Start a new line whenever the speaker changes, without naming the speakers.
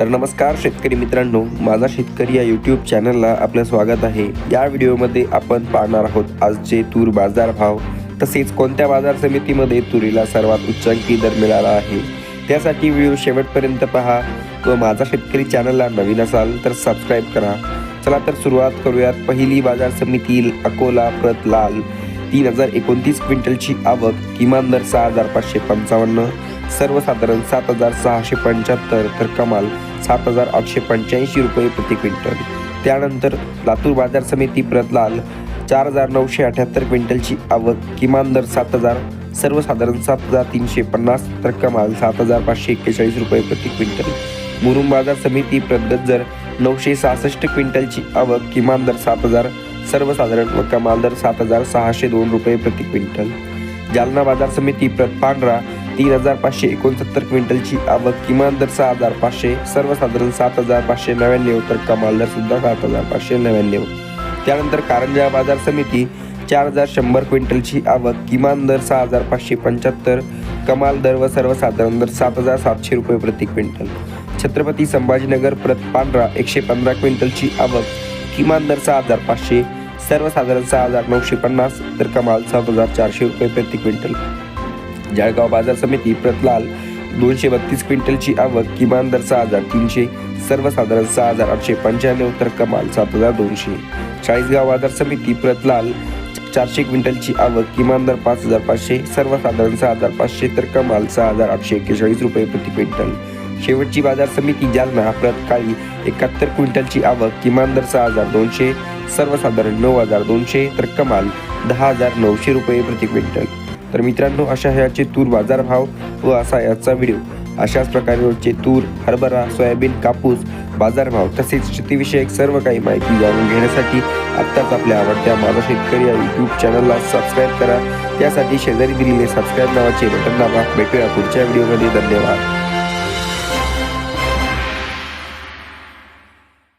तर नमस्कार शेतकरी मित्रांनो माझा शेतकरी या यूट्यूब चॅनलला आपलं स्वागत आहे. या व्हिडिओमध्ये आपण पाहणार आहोत आजचे तूर बाजार भाव. तसेच कोणत्या बाजार समितीमध्ये तुरीला सर्वात उच्चांकी दर मिळाला आहे त्यासाठी व्हिडिओ शेवटपर्यंत पहा. व माझा शेतकरी चॅनलला नवीन असाल तर सबस्क्राईब करा. चला तर सुरुवात करूयात. पहिली बाजार समिती अकोला प्रत लाल. तीन हजार एकोणतीस क्विंटलची आवक किमान दर सहा हजार पाचशे पंचावन्न सर्वसाधारण सात हजार सहाशे पंच्याहत्तर तर कमाल. सात हजार आठशे पंच्याऐंशी रुपये प्रति क्विंटल. त्यानंतर लातूर बाजार समिती प्रतलाल चार हजार नऊशे अठ्याहत्तर क्विंटलची आवक किमान दर सात हजार सर्वसाधारण सात हजार तीनशे पन्नास तर कमाल सात हजार पाचशे एक्केचाळीस रुपये प्रति क्विंटल. मुरुम बाजार समिती प्रगतजर नऊशे सहासष्ट क्विंटलची आवक किमान दर सात हजार सर्वसाधारण व कमाल दर सात हजार सहाशे दोन रुपये प्रति क्विंटल. जालना बाजार समिती प्रत पांढरा तीन हजार पाचशे एकोणसत्तर क्विंटलची आवक किमान दर सहा हजार पाचशे सर्वसाधारण सात हजार पाचशे नव्याण्णव तर कमाल दर सुद्धा सात हजार पाचशे नव्याण्णव. त्यानंतर कारंजा बाजार समिती चार हजार शंभर क्विंटलची आवक किमान दर सहा हजार पाचशे पंच्याहत्तर कमाल दर व सर्वसाधारण दर सात हजार सातशे रुपये प्रति क्विंटल. छत्रपती संभाजीनगर प्रत पांढरा एकशे पंधरा क्विंटलची आवक किमान दर सहा हजार पाचशे सर्वसाधारण सहा हजार नऊशे पन्नास तर कमाल सात हजार चारशे रुपये प्रति क्विंटल. जळगाव बाजार समिती प्रतलाल दोनशे बत्तीस क्विंटलची आवक किमान दर सहा हजार तीनशे सर्वसाधारण सहा हजार आठशे पंच्याण्णव तर कमाल सात हजार दोनशे. चाळीसगाव बाजार समिती प्रतलाल चारशे क्विंटलची आवक किमान दर पाच हजार पाचशे सर्वसाधारण सहा हजार पाचशे तर कमाल सहा हजार आठशे एक्केचाळीस रुपये प्रति क्विंटल. शेवटची बाजार समिती जालना प्रत काळी एकाहत्तर क्विंटलची आवक किमान दर सहा हजार दोनशे सर्वसाधारण नऊ हजार दोनशे तर कमाल दहा हजार नऊशे रुपये प्रति क्विंटल. तर मित्रांनो अशा ह्याचे तूर बाजारभाव व असा याचा व्हिडिओ. अशाच प्रकारे रोजचे तूर हरभरा सोयाबीन कापूस बाजारभाव तसेच शेतीविषयक सर्व काही माहिती जाणून घेण्यासाठी आत्ताच आपल्या आवडत्या माझा शेतकरी या यूट्यूब चॅनलला सबस्क्राईब करा. त्यासाठी शेजारी दिलेले सबस्क्राईब नावाचे बटन दाबा. भेटूया पुढच्या व्हिडिओमध्ये. धन्यवाद.